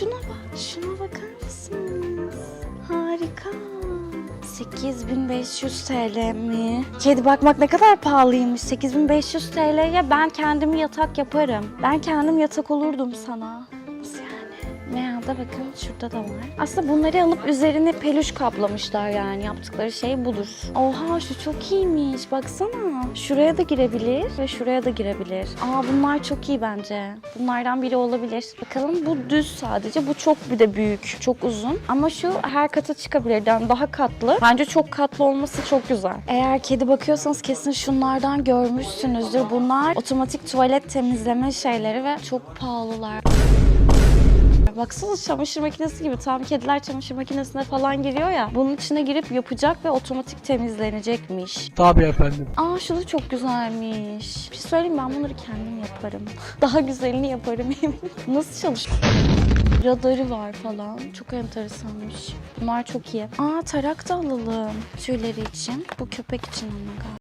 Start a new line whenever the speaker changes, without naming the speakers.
şuna bak. Şuna bakar mısınız? Harika. 8500 TL mi? Kedi bakmak ne kadar pahalıymış. 8500 TL'ye ben kendim yatak yaparım. Ben kendim yatak olurdum sana. Meğerde bakın şurada da var. Aslında bunları alıp üzerine peluş kaplamışlar yani. Yaptıkları şey budur. Oha şu çok iyiymiş. Baksana. Şuraya da girebilir ve şuraya da girebilir. Aa bunlar çok iyi bence. Bunlardan biri olabilir. Bakalım bu düz sadece. Bu çok bir de büyük. Çok uzun. Ama şu her kata çıkabilir. Yani daha katlı. Bence çok katlı olması çok güzel. Eğer kedi bakıyorsanız kesin şunlardan görmüşsünüzdür. Bunlar otomatik tuvalet temizleme şeyleri ve çok pahalılar. Baksana çamaşır makinesi gibi tam kediler çamaşır makinesine falan giriyor ya. Bunun içine girip yapacak ve otomatik temizlenecekmiş.
Tabii efendim.
Aa şu da çok güzelmiş. Bir şey söyleyeyim ben bunları kendim yaparım. Daha güzelini yaparım eminim. Nasıl çalışıyor? Radarı var falan. Çok enteresanmış. Bunlar çok iyi. Aa tarak da alalım. Tüyleri için. Bu köpek için ama galiba.